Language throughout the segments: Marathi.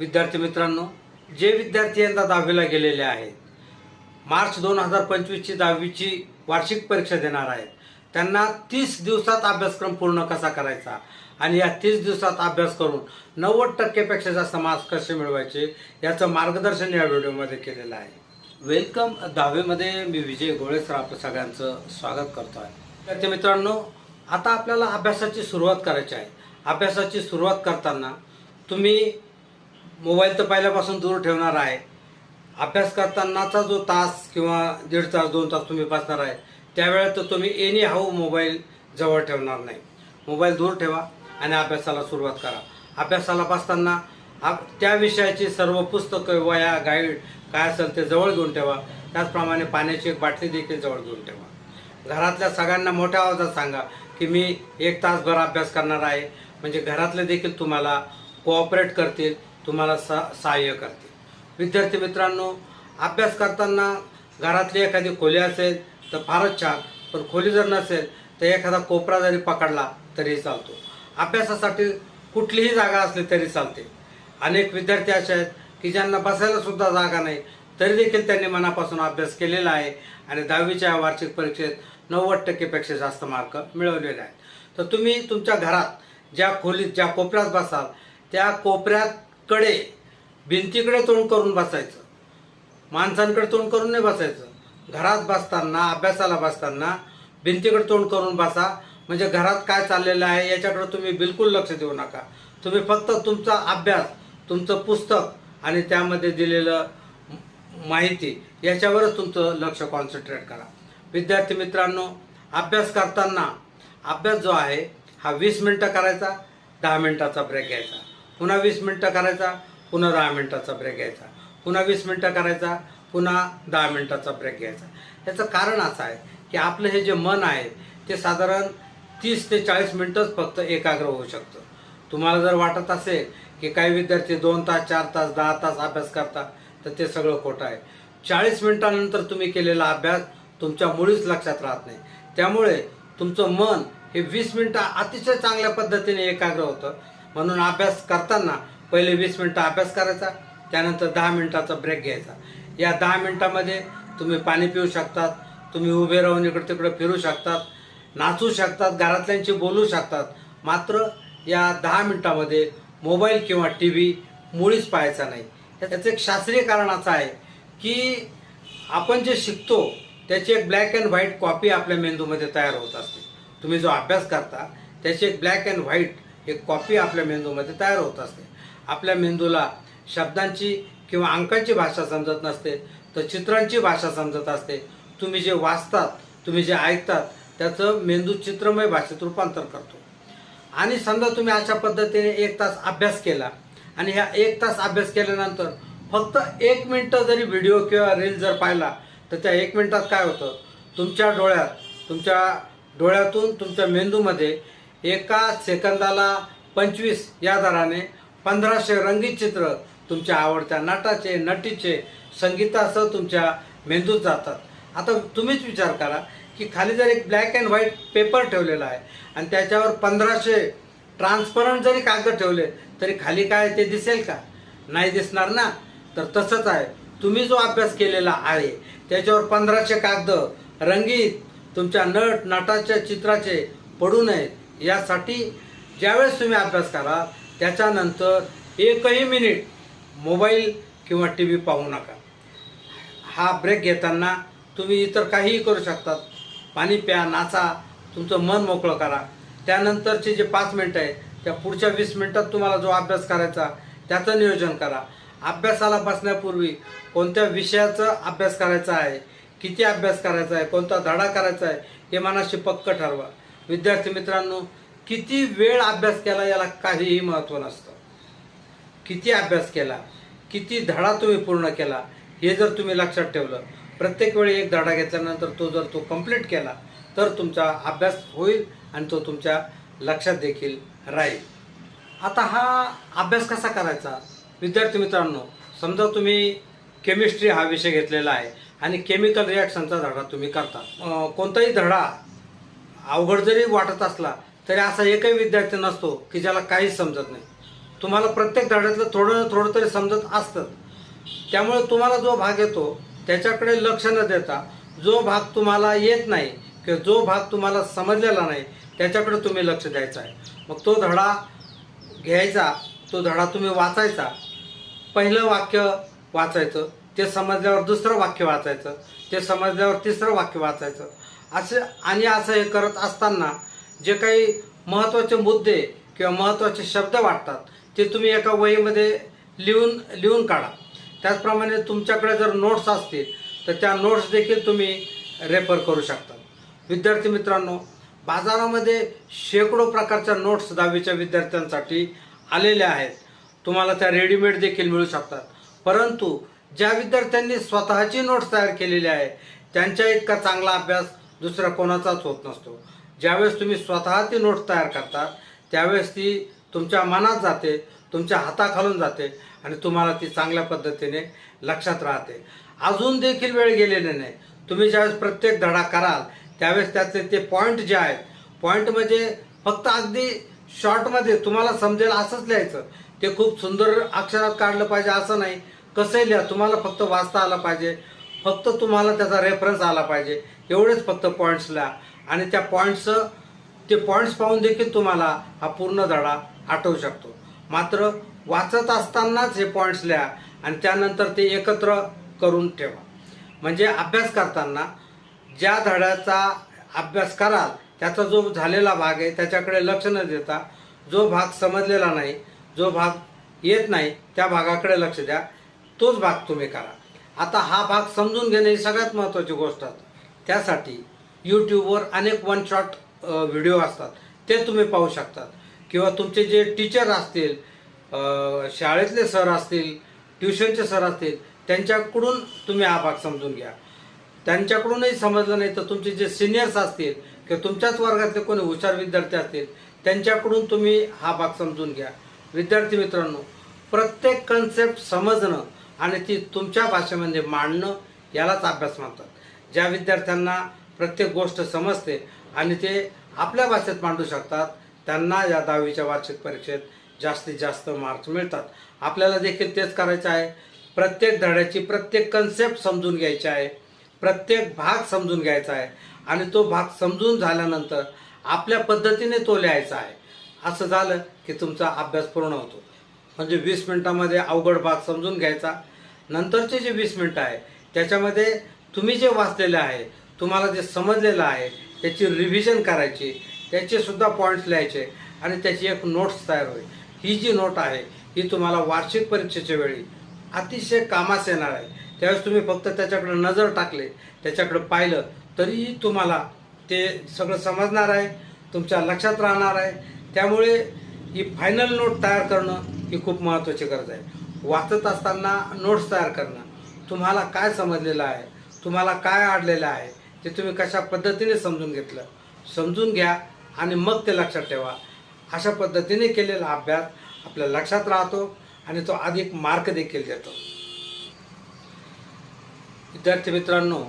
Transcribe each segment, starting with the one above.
विद्यार्थी मित्रांनो जे विद्यार्थी यंदा दहावीला गेलेले आहेत मार्च दोन हजार पंचवीसची दहावीची वार्षिक परीक्षा देणार आहेत. त्यांना तीस दिवसात अभ्यासक्रम पूर्ण कसा करायचा? आणि या तीस दिवसात अभ्यास करून नव्वद टक्केपेक्षा जास्त मार्क्स कसे मिळवायचे? याचं मार्गदर्शन या व्हिडिओमध्ये केलेलं आहे. वेलकम दहावीमध्ये मी विजय गोळे सर आपलं सगळ्यांचं स्वागत करतो आहे विद्यार्थी मित्रांनो आता आपल्याला अभ्यासाची सुरुवात करायची आहे. अभ्यासाची सुरुवात करताना तुम्ही मोबाईल तर पहिल्यापासून दूर ठेवणार आहे. अभ्यास करतानाचा जो तास किंवा दीड तास दोन तास तुम्ही बसणार आहे त्यावेळेत तर तुम्ही एनी हाऊ मोबाईल जवळ ठेवणार नाही. मोबाईल दूर ठेवा आणि अभ्यासाला सुरुवात करा. अभ्यासाला बसताना आप त्या विषयाची सर्व पुस्तकं वया गाईड काय असेल ते जवळ घेऊन ठेवा. त्याचप्रमाणे पाण्याची एक बाटली देखील जवळ घेऊन ठेवा. घरातल्या सगळ्यांना मोठ्या आवाजात सांगा की मी एक तासभर अभ्यास करणार आहे. म्हणजे घरातले देखील तुम्हाला कोऑपरेट करतील. तुम्हाला सा सहाय्य करते. विद्यार्थी मित्रांनो अभ्यास करताना घरातली एखादी खोली असेल तर फारच छान पण खोली जर नसेल तर एखादा कोपरा जरी पकडला तरी चालतो. अभ्यासासाठी कुठलीही जागा असली तरी चालते. अनेक विद्यार्थी असे आहेत की ज्यांना बसायला सुद्धा जागा नाही तरी देखील त्यांनी मनापासून अभ्यास केलेला आहे आणि दहावीच्या वार्षिक परीक्षेत नव्वद टक्केपेक्षा जास्त मार्क मिळवलेले आहेत. तर तुम्ही तुमच्या घरात ज्या खोलीत ज्या कोपऱ्यात बसाल त्या कोपऱ्यात कडे भिंतीकडे तोंड करून बसायचं. माणसांकडे तोंड करून नाही बसायचं. घरात बसताना अभ्यासाला बसताना भिंतीकडे तोंड करून बसा. म्हणजे घरात काय चाललेलं आहे याच्याकडे तुम्ही बिलकुल लक्ष देऊ नका. तुम्ही फक्त तुमचा अभ्यास तुमचं पुस्तक आणि त्यामध्ये दिलेलं माहिती याच्यावरच तुमचं लक्ष कॉन्सन्ट्रेट करा. विद्यार्थी मित्रांनो अभ्यास करताना अभ्यास जो आहे हा वीस मिनटं करायचा दहा मिनटाचा ब्रेक घ्यायचा. पुन्हा वीस मिनटं करायचा पुन्हा दहा मिनटाचा ब्रेक घ्यायचा. पुन्हा वीस मिनटं करायचा पुन्हा दहा मिनटाचा ब्रेक घ्यायचा. याचं कारण असं आहे की आपलं हे जे मन आहे ते साधारण तीस ते चाळीस मिनटंच फक्त एकाग्र होऊ शकतं. तुम्हाला जर वाटत असेल की काही विद्यार्थी दोन तास चार तास दहा तास अभ्यास करतात तर ते सगळं खोटं आहे. चाळीस मिनटानंतर तुम्ही केलेला अभ्यास तुमच्या मुळीच लक्षात राहत नाही. त्यामुळे तुमचं मन हे वीस मिनटं अतिशय चांगल्या पद्धतीने एकाग्र होतं. म्हणून अभ्यास करताना पहिले वीस मिनटं अभ्यास करायचा त्यानंतर दहा मिनटाचा ब्रेक घ्यायचा. या दहा मिनटामध्ये तुम्ही पाणी पिऊ शकतात तुम्ही उभे राहून इकडे तिकडे फिरू शकतात नाचू शकतात घरातल्यांशी बोलू शकतात. मात्र या दहा मिनटामध्ये मोबाईल किंवा टी व्ही मुळीच पाहायचा नाही. याचं एक शास्त्रीय कारण असं आहे की आपण जे शिकतो त्याची एक ब्लॅक अँड व्हाईट कॉपी आपल्या मेंदूमध्ये तयार होत असते. तुम्ही जो अभ्यास करता त्याची एक ब्लॅक अँड व्हाईट एक कॉपी आपल्या मेंदूमध्ये तयार होत असते. आपल्या मेंदूला शब्दांची किंवा अंकांची भाषा समजत नसते तर चित्रांची भाषा समजत असते. तुम्ही जे वाचतात तुम्ही जे ऐकतात त्याचं मेंदू चित्रमय भाषेत रूपांतर करतो. आणि समजा तुम्ही अशा पद्धतीने एक तास अभ्यास केला आणि ह्या एक तास अभ्यास केल्यानंतर फक्त एक मिनटं जरी व्हिडिओ किंवा रील जर पाहिला तर त्या एक मिनटात काय होतं? तुमच्या डोळ्यात तुमच्या डोळ्यातून तुमच्या मेंदूमध्ये एका सेकंदाला पंचवीस या दराने पंधराशे रंगीत चित्र तुमच्या आवडत्या नटाचे नटीचे संगीतासह तुमच्या मेंदूत जातात. आता तुम्हीच विचार करा की खाली जर एक ब्लॅक अँड व्हाईट पेपर ठेवलेला आहे आणि त्याच्यावर पंधराशे ट्रान्सपरंट जरी कागद ठेवले तरी खाली काय ते दिसेल का? नाही दिसणार ना? तर तसंच आहे. तुम्ही जो अभ्यास केलेला आहे त्याच्यावर पंधराशे कागद रंगीत तुमच्या नट नटाच्या चित्राचे पडू नयेत. यासाठी ज्यावेळेस तुम्ही अभ्यास करा त्याच्यानंतर एकही मिनिट मोबाईल किंवा टी व्ही पाहू नका. हा ब्रेक घेताना तुम्ही इतर काहीही करू शकतात पाणी प्या नाचा तुमचं मन मोकळं करा. त्यानंतरचे जे पाच मिनटं आहे त्या पुढच्या वीस मिनटात तुम्हाला जो अभ्यास करायचा त्याचं नियोजन करा. अभ्यासाला बसण्यापूर्वी कोणत्या विषयाचा अभ्यास करायचा आहे किती अभ्यास करायचा आहे कोणता धडा करायचा आहे हे मनाशी पक्क ठरवा. विद्यार्थी मित्रांनो किती वेळ अभ्यास केला याला काहीही महत्त्व नसतं. किती अभ्यास केला किती धडा तुम्ही पूर्ण केला हे जर तुम्ही लक्षात ठेवलं प्रत्येक वेळी एक धडा घेतल्यानंतर तो जर तो कंप्लीट केला तर तुमचा अभ्यास होईल आणि तो तुमच्या लक्षात देखील राहील. आता हा अभ्यास कसा करायचा? विद्यार्थी मित्रांनो समजा तुम्ही केमिस्ट्री हा विषय घेतलेला आहे आणि केमिकल रिॲक्शनचा धडा तुम्ही करता. कोणताही धडा अवघड जरी वाटत असला तरी असा एकही विद्यार्थी नसतो की ज्याला काहीच समजत नाही. तुम्हाला प्रत्येक धड्यातलं थोडं ना थोडं तरी समजत असतं. त्यामुळे तुम्हाला जो भाग येतो त्याच्याकडे लक्ष न देता जो भाग तुम्हाला येत नाही किंवा जो भाग तुम्हाला समजलेला नाही त्याच्याकडे तुम्ही लक्ष द्यायचं आहे. मग तो धडा घ्यायचा तो धडा तुम्ही वाचायचा. पहिलं वाक्य वाचायचं ते समजल्यावर दुसरं वाक्य वाचायचं ते समजल्यावर तिसरं वाक्य वाचायचं. असं आणि असं हे करत असताना जे काही महत्त्वाचे मुद्दे किंवा महत्त्वाचे शब्द वाटतात ते तुम्ही एका वहीमध्ये लिहून लिहून काढा. त्याचप्रमाणे तुमच्याकडे जर नोट्स असतील तर त्या नोट्स देखील तुम्ही रेफर करू शकता. विद्यार्थी मित्रांनो बाजारामध्ये शेकडो प्रकारच्या नोट्स दहावीच्या विद्यार्थ्यांसाठी आलेल्या आहेत. तुम्हाला त्या रेडीमेड देखील मिळू शकतात. परंतु ज्या विद्यार्थ्यांनी स्वतःची नोट्स तयार केलेली आहे त्यांच्या इतका चांगला अभ्यास दुसरा कोणाचाच होत नसतो. ज्यावेळेस तुम्ही स्वतः ती नोट्स तयार करता त्यावेळेस ती तुमच्या मनात जाते तुमच्या हाताखालून जाते आणि तुम्हाला ती चांगल्या पद्धतीने लक्षात राहते. अजून देखील वेळ गेलेले नाही. तुम्ही ज्यावेळेस प्रत्येक धडा कराल त्यावेळेस त्याचे ते पॉईंट जे आहेत पॉईंट म्हणजे फक्त अगदी शॉर्टमध्ये तुम्हाला समजेल असंच लिहायचं. ते खूप सुंदर अक्षरात काढलं पाहिजे असं नाही. कसंही लिहा तुम्हाला फक्त वाचता आलं पाहिजे. फक्त तुम्हाला त्याचा रेफरन्स आला पाहिजे. एवढेच फक्त पॉईंट्सला आणि त्या पॉईंट्सचं ते पॉईंट्स पाहून देखील तुम्हाला हा पूर्ण धडा आठवू शकतो. मात्र वाचत असतानाच हे पॉईंट्स लिहा आणि त्यानंतर ते एकत्र करून ठेवा. म्हणजे अभ्यास करताना ज्या धड्याचा अभ्यास कराल त्याचा जो झालेला भाग आहे त्याच्याकडे लक्ष न देता जो भाग समजलेला नाही जो भाग येत नाही त्या भागाकडे लक्ष द्या. तोच भाग तुम्ही करा. आता हा भाग समजून घेणे ही सगळ्यात महत्त्वाची गोष्ट आहे. त्यासाठी यूट्यूबवर अनेक वन शॉट व्हिडिओ असतात. ते तुम्ही पाहू शकतात किंवा तुमचे जे टीचर असतील शाळेतले सर असतील ट्युशनचे सर असतील त्यांच्याकडून तुम्ही हा भाग समजून घ्या. त्यांच्याकडूनही समजलं नाही तर तुमचे जे सिनियर्स असतील किंवा तुमच्याच वर्गातले कोणी हुशार विद्यार्थी असतील त्यांच्याकडून तुम्ही हा भाग समजून घ्या. विद्यार्थी मित्रांनो प्रत्येक कन्सेप्ट समजणं आणि ती तुमच्या भाषेमध्ये मांडणं यालाच अभ्यास म्हणतात. ज्या विद्यार्थ्यांना प्रत्येक गोष्ट समजते आणि ते आपल्या भाषेत मांडू शकतात त्यांना या दहावीच्या वार्षिक परीक्षेत जास्तीत जास्त मार्क्स मिळतात. आपल्याला देखील तेच करायचं आहे. प्रत्येक धड्याची प्रत्येक कन्सेप्ट समजून घ्यायची आहे. प्रत्येक भाग समजून घ्यायचा आहे. आणि तो भाग समजून झाल्यानंतर आपल्या पद्धतीने तो लिहायचा आहे. असं झालं की तुमचा अभ्यास पूर्ण होतो. म्हणजे वीस मिनटामध्ये अवघड भाग समजून घ्यायचा. नंतरचे जे वीस मिनटं आहे त्याच्यामध्ये तुम्ही जे वाचलेलं आहे तुम्हाला जे समजलेलं आहे त्याची रिव्हिजन करायची त्याचेसुद्धा पॉईंट्स लिहायचे आणि त्याची एक नोट्स तयार होईल. ही जी नोट आहे ही तुम्हाला वार्षिक परीक्षेच्या वेळी अतिशय कामास येणार आहे. त्यावेळेस तुम्ही फक्त त्याच्याकडे नजर टाकले त्याच्याकडे पाहिलं तरीही तुम्हाला ते सगळं समजणार आहे तुमच्या लक्षात राहणार आहे. त्यामुळे ही फायनल नोट तयार करणं ही खूप महत्त्वाची गरज आहे. वाचत असताना नोट्स तयार करणं. तुम्हाला काय समजलेलं आहे तुम्हाला काय अडलेलं आहे ते तुम्ही कशा पद्धतीने समजून घेतलं? समजून घ्या आणि मग ते लक्षात ठेवा. अशा पद्धतीने केलेला अभ्यास आपल्या लक्षात राहतो आणि तो अधिक मार्क देखील देतो. विद्यार्थी मित्रांनो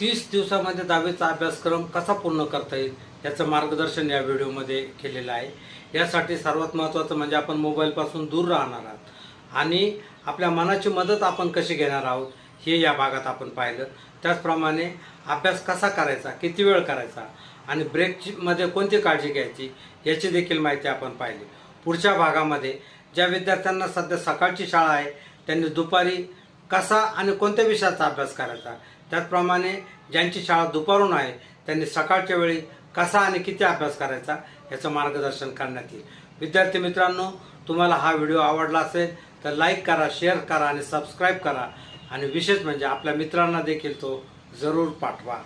तीस दिवसामध्ये दहावीचा अभ्यासक्रम कसा पूर्ण करता येईल याचं मार्गदर्शन या व्हिडिओमध्ये केलेलं आहे. यासाठी सर्वात महत्त्वाचं म्हणजे आपण मोबाईलपासून दूर राहणार आहात आणि आपल्या मनाची मदत आपण कशी घेणार आहोत हे या भागात आपण पाहिलं. त्याचप्रमाणे अभ्यास कसा करायचा किती वेळ करायचा आणि ब्रेकमध्ये कोणती काळजी घ्यायची याची देखील माहिती आपण पाहिली. पुढच्या भागामध्ये ज्या विद्यार्थ्यांना सध्या सकाळची शाळा आहे त्यांनी दुपारी कसा आणि कोणत्या विषयाचा अभ्यास करायचा त्याचप्रमाणे ज्यांची शाळा दुपारून आहे त्यांनी सकाळच्या वेळी कसा आणि किती अभ्यास करायचा याचं मार्गदर्शन करण्यात येईल. विद्यार्थी मित्रांनो तुम्हाला हा व्हिडिओ आवडला असेल तर लाईक करा शेअर करा आणि सबस्क्राईब करा. आणि विशेष म्हणजे आपल्या मित्रांना देखील तो जरूर पाठवा.